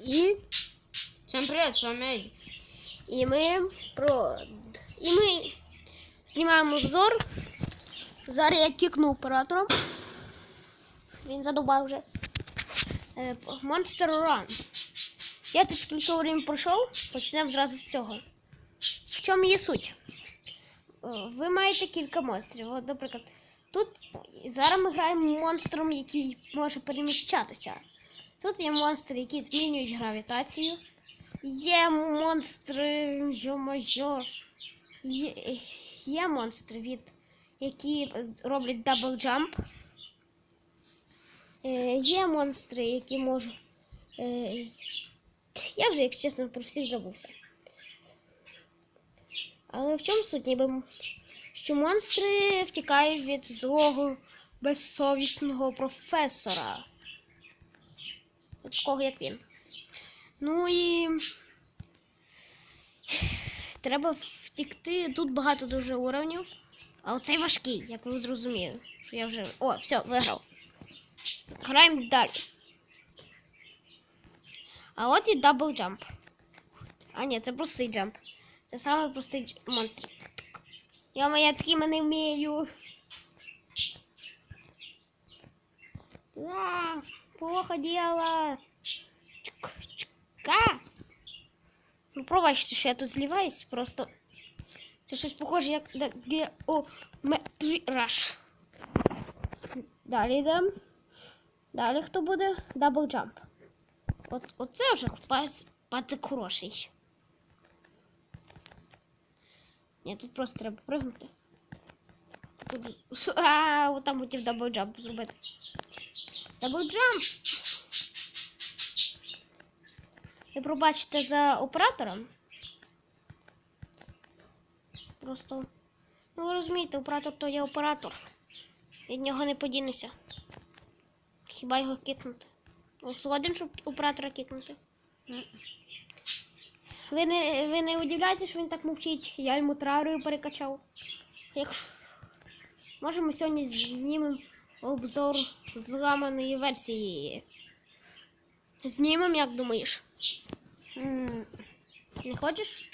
І, Всем привет, с вами і ми про. І ми знімаємо обзор. Зараз я кікну оператором. Він задубав вже. Е, Monster Run. Я тут кілька время пройшов, почнемо зразу з цього. В чому є суть? Е, Ви маєте кілька монстрів. От, наприклад, тут зараз ми граємо монстром, який може переміщатися. Тут є монстри, які змінюють гравітацію. Є монстри, йо-моє. Є, є монстри, від, які роблять дабл джамп. Е, є монстри, які можуть. Е, я вже, якщо чесно, про всіх забувся. Але в чому суть? Ніби що монстри втікають від злого безсовісного професора. Такого як він. Ну і треба втікти. Тут багато дуже уровнів. А оцей важкий, як ви зрозуміли. Що я вже. О, все, виграв. Граємо далі. А от і дабл джамп. А ні, це простий джамп. Це самий простий монстр. Йома, я такими не вмію. Да, плохо дело. Чк, чка. Ну, пробачте, що я тут зліваюсь, просто. Це щось похоже, як на геометраш. Далі йдемо. Далі хто буде? Дабл джамп. От, оце вже пас, пацик хороший. Ні, тут просто треба пригнути. Тут... А, от там хотів дабл джамп зробити. Дабл джамп! Ви пробачите за оператором. Просто. Ну, ви розумієте, оператор то є оператор. Від нього не подінешся. Хіба його кикнути? О, Згоден, щоб оператора кикнути. Ви не, ви не удивляєте, що він так мовчить? Я йому трарою перекачав. Якщо... Може, ми сьогодні знімемо обзор зламаної версії. Знімемо, як думаєш? Не хочеш?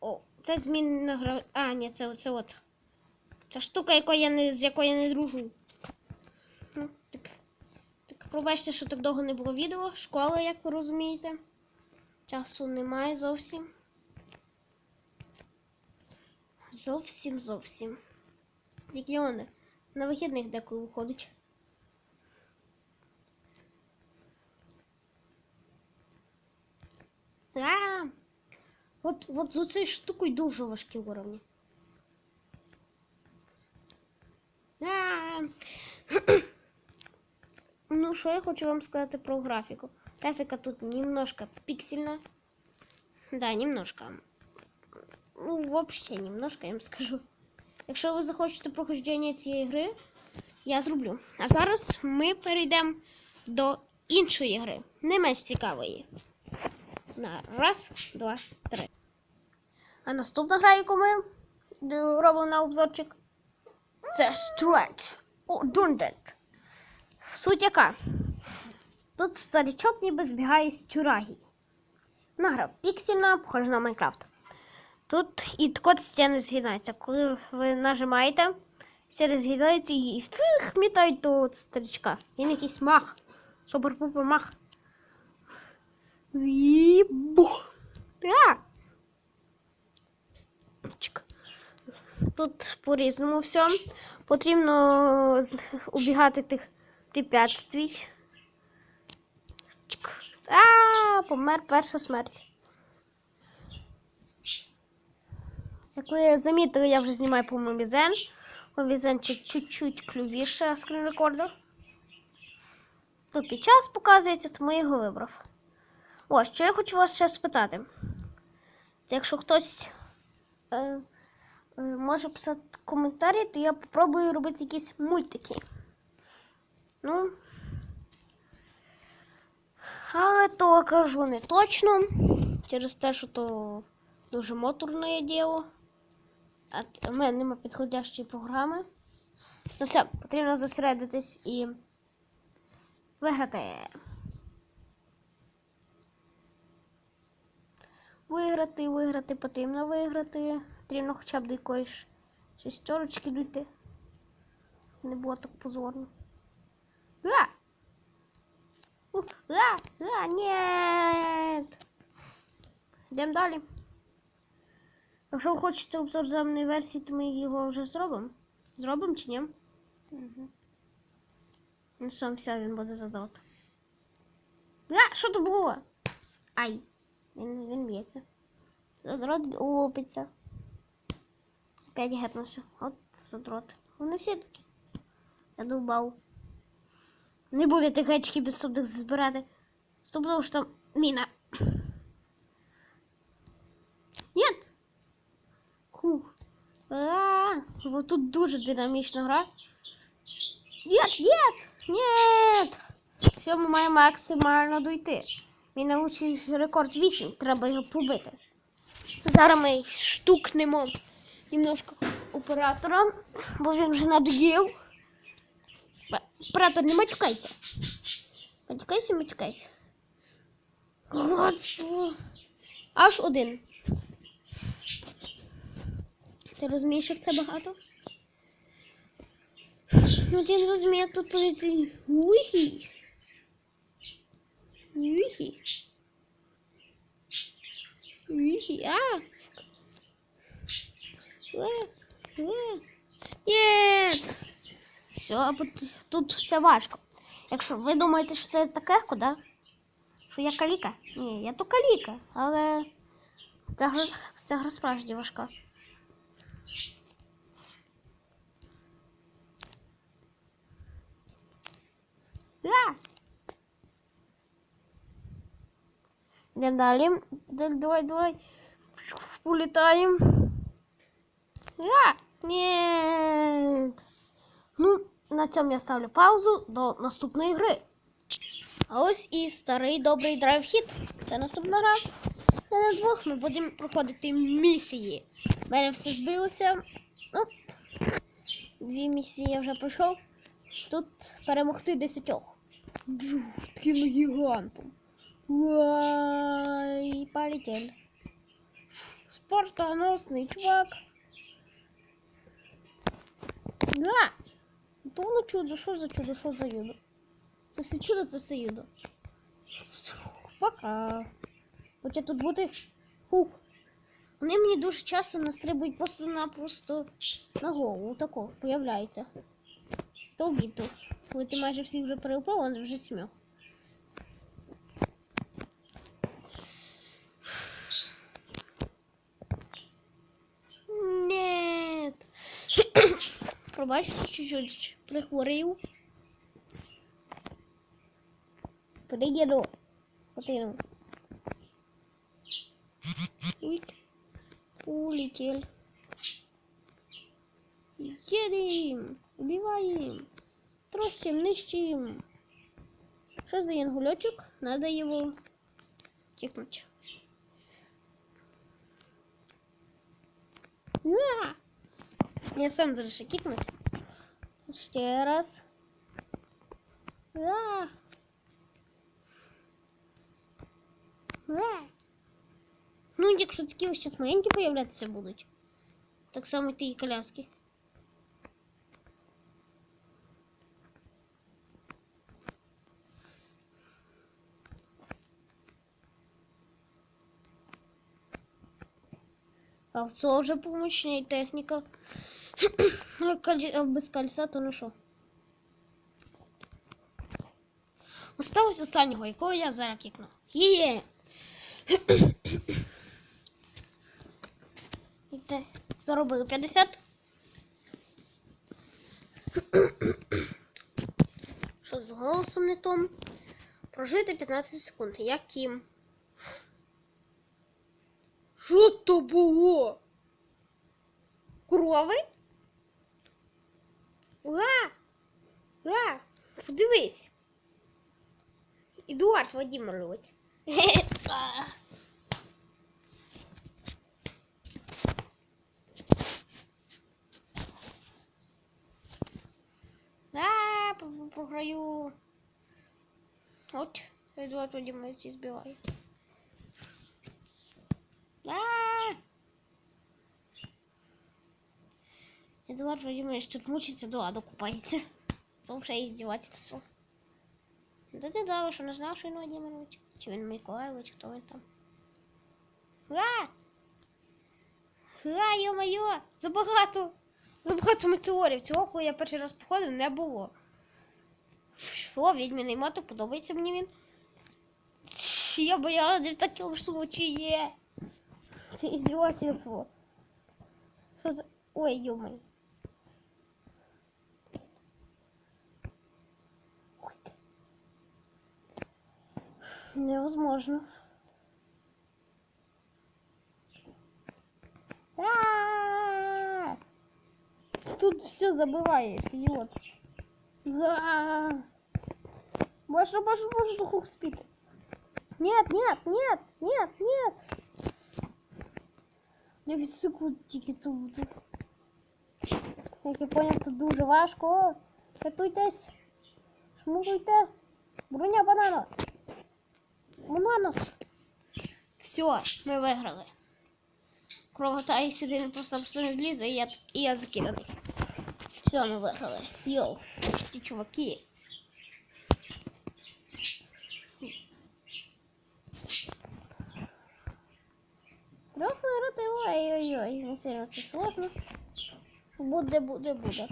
О, це змінна гра. А, ні, це, це от. Це штука, якої я не, з якою я не дружу. Ну, так. Так, пробачте, що так довго не було відео. Школа, як ви розумієте. Часу немає зовсім. Зовсім зовсім. Легіони. На вихідних деколи виходить. А, от, от з цією штукою дуже важкі уровні. Ну, що я хочу вам сказати про графіку. Графіка тут немножко пиксельна. Да, немножко. Ну, вообще немножко, я вам скажу. Якщо ви захочете проходження цієї гри, я зроблю. А зараз ми перейдемо до іншої гри, не менш цікавої. На раз, два, три. А наступна гра, яку ми е, робимо на обзорчик, це Stretch Dungeon. Суть яка? Тут старичок ніби збігає з тюрагі. Вона піксельна, похожа на Майнкрафт. Тут і код стіни згинається. Коли ви нажимаєте, стіни згинаються і втих, мітають до старичка. Він якийсь мах. Супер-пупер мах. Вібух. Чик. Тут по-різному все. Потрібно убігати тих препятствий. А, помер перша смерть. Як ви замітили, я вже знімаю по мобізен. Мобізенчик чуть-чуть клювіше скрін рекордер. Тут і час показується, тому я його вибрав. Ось, що я хочу вас ще спитати. Якщо хтось е, е, може писати коментарі, то я попробую робити якісь мультики. Ну. Але то кажу не точно. Через те, що то дуже моторне діло. А в мене немає підходящої програми. Ну все, потрібно зосередитись і виграти. Виграти, виграти, потрібно виграти. Потрібно хоча б до якоїсь шестерочки дійти. Не було так позорно. А! Ух, а, а, нет! Йдемо далі. Якщо ви хочете обзор земної версії, то ми його вже зробимо. Зробимо чи ні? Угу. Ну сам все, він буде задрот. А, що то було? Ай. Він, він б'ється. Задрот лупиться. Опять гепнувся. От задрот. Вони всі такі. Я довбав. Не буде тих гечків безсудних збирати. Стопного що там міна. Нет! Хух. А, вот тут дуже динамічна гра. Нет, нет, нет. Все, ми маємо максимально дойти. Мій научний рекорд 8, треба його побити. Зараз ми штукнемо немножко оператора, бо він вже надоїв. Оператор, не матюкайся. Матюкайся, матюкайся. Господи. Аж один. Ти розумієш, як це багато? Ну, розуміє, тут пройти. Уї. Уї. Уї. А. Е, е. Нет. Все, тут це важко. Якщо ви думаєте, що це так легко, да? Що я каліка? Ні, я то каліка, але ця гра, ця гра важка. Да. Йдемо далі. Д- Давай, давай. Улітаємо. А, нет. Ну, на цьому я ставлю паузу до наступної гри. А ось і старий добрий драйв-хіт. Це наступна гра. На двох ми будемо проходити місії. У мене все збилося. Ну, дві місії я вже пройшов. Тут перемогти десятьох. Таким гігантом. Вай, полетели. Спортоносный чувак. Да. То воно чудо, що за чудо, що за юдо? Це все чудо, це все юдо. Пока. Хоча тут бути хук. Вони мені дуже часто настрибують просто-напросто на голову. Тако появляється. То обіду. Коли ти майже всіх вже переупав, він вже сім'я. Нет. Пробачте, чуть-чуть прихворів. Приїду. Уик. Улетел. Едем. Убиваем. Трощим, нищим. Что за янгулечек? Надо его кикнуть. На! Я сам зараз кикнуть. Ще раз. Да. Да. Ну, якщо такі ось зараз маленькі появлятися будуть. Так само і ті і коляски. А в цього вже помощна техніка. Ну, без кольця, то ну що? Осталось останнього, якого я зараз кікну. Є! Іде. Заробили 50. Що з голосом не том? Прожити 15 секунд. Яким? Що то було? Крови? А, подивись. Едуард Вадимович. Да, програю. От, Едуард Вадимович избивает. Эдуард Владимирович тут мучится, да, докупается. Це издевательство. Да ти дали, що не знав, що він Владимирович? Чи він Миколаївич, хто він там? А! А, йо-моє! Забагато! Забагато метеорів. Цього, коли я перший раз походив, не було. О, відьміний мото, подобається мені він. Я боялась, не в такому случаї є. Це іздівательство. Що за... Ой, йо-моє. Невозможно. А! Тут все забывает. А! Боже, боже, боже, духов спит. Нет, нет, нет, нет, нет. 9 секунд тільки тут. Як я поняв, тут дуже важко. Рятуйтесь. Шмуруйте. Броня банана. Бананос. Все, ми виграли. Кровотає сюди не просто абсолютно влізе, і я, і я закиданий. Все, ми виграли. Йоу, ті чуваки. Трохи грати, ой-ой-ой, не сильно це сложно. Буде, буде, буде.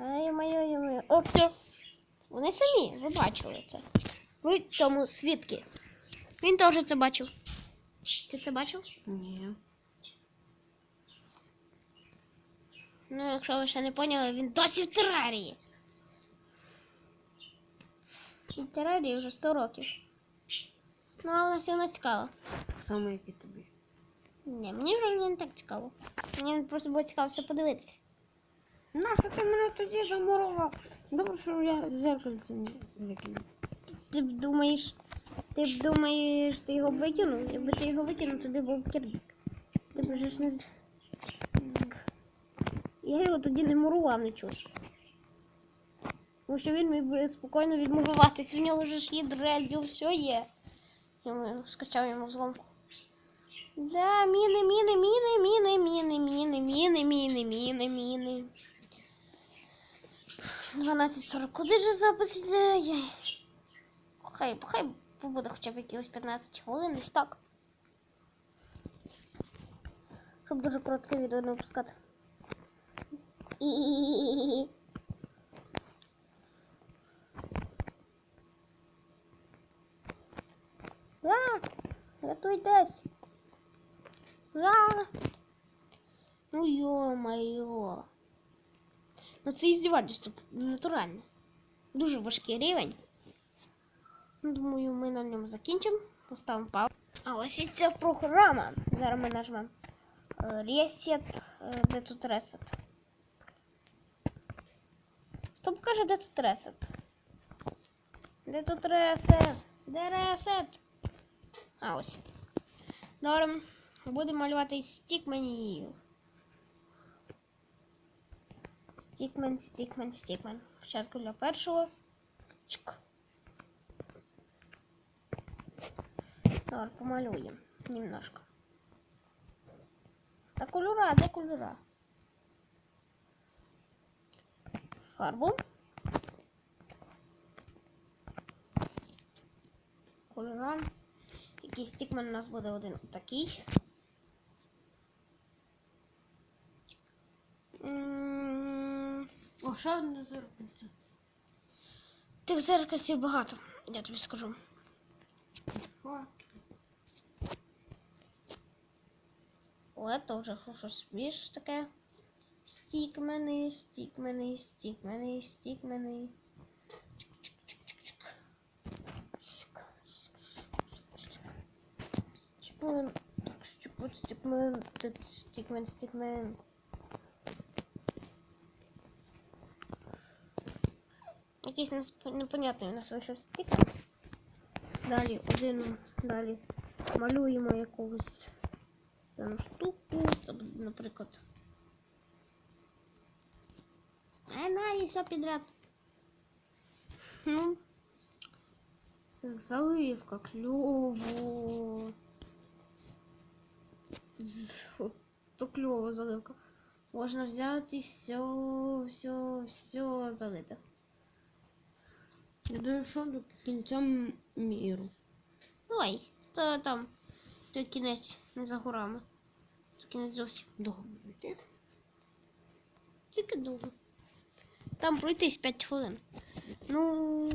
Ай, моє, моє. О, все. Вони самі, ви бачили це. Ви цьому свідки. Він теж це бачив. Ти це бачив? Ні. Ну, якщо ви ще не поняли, він досі в терарії. І терарії вже 100 років. Ну, але нас вона цікава. Саме як і тобі. Ні, мені вже не так цікаво. Мені просто було цікаво все подивитися. Нащо ти мене тоді замурував? Добре, що я зеркальце не викинув. Ти б думаєш, ти б думаєш, ти його викинув? Якби ти його викинув, тобі був б кирдик. Ти б вже ж не з. Я його тоді не мурував нічого. Тому що він міг би спокійно відмуруватись. У нього ж є дрель, все є. Я скачав йому зломку. Да, міни, міни, міни, міни, міни, міни, міни, міни, міни, міни. 12.40. Куди ж запис йде? Хай, хай побуде хоча б якихось 15 хвилин, десь так. Щоб дуже коротке відео не випускати. І-і-і-і-і. А! Рятуйтесь! А! Ну ё-моё! Ну це іздівательство натуральне. Дуже важкий рівень. Ну, Думаю, ми на ньому закінчимо. Поставимо паузу. А ось і ця програма. Зараз ми нажмемо е, Reset. е, Де тут Reset? Хто покаже, де тут Reset? Де тут Reset? Де Reset? А ось. Добре. Будемо малювати стікменів. Стікмен, стікмен, стікмен. Спочатку для першого. Чик. Давай помалюємо немножко. Та кольора, де кольора? Фарбу. Кольора. Який стікмен у нас буде один такий. М, О, ще одне зеркальце. Тих зеркальців багато, я тобі скажу. Що? О, це вже щось більш таке. Стікмени, стікмени, стікмени, стікмени. Стікмен, стікмен, стікмен, стікмен, Якийсь непонятний у нас вийшов стікмен. Далі один, далі малюємо дану штуку. Це буде, наприклад. А на і все підряд. Ну. Заливка, кльово. То кльово заливка. Можна взяти все, все, все залити. Я дійшов до кінця міру. Ой, то там, то кінець не за горами. То кінець зовсім. Довго йти. Тільки довго. Там пройтись 5 хвилин. Ну,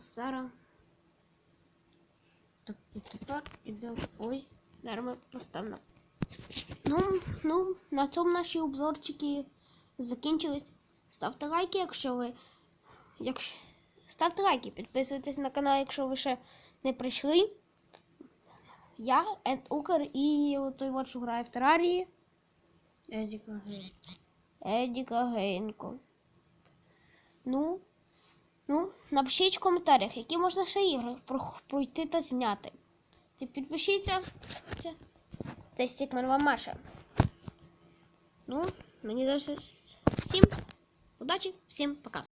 зараз. Так, і тепер іде. Ой, Зараз ми поставимо. Ну, ну, на цьому наші обзорчики закінчились. Ставте лайки, якщо ви. Якщо... Ставте лайки, підписуйтесь на канал, якщо ви ще не прийшли. Я, Ед Укр і той от, що грає в терарії, Едіка гей. Едіка Гейнко. Ну, ну, напишіть в коментарях, які можна ще ігри пройти та зняти. Ти підпишіться. Це, вам Маша. Ну, мені далі. Всім удачі, всім пока.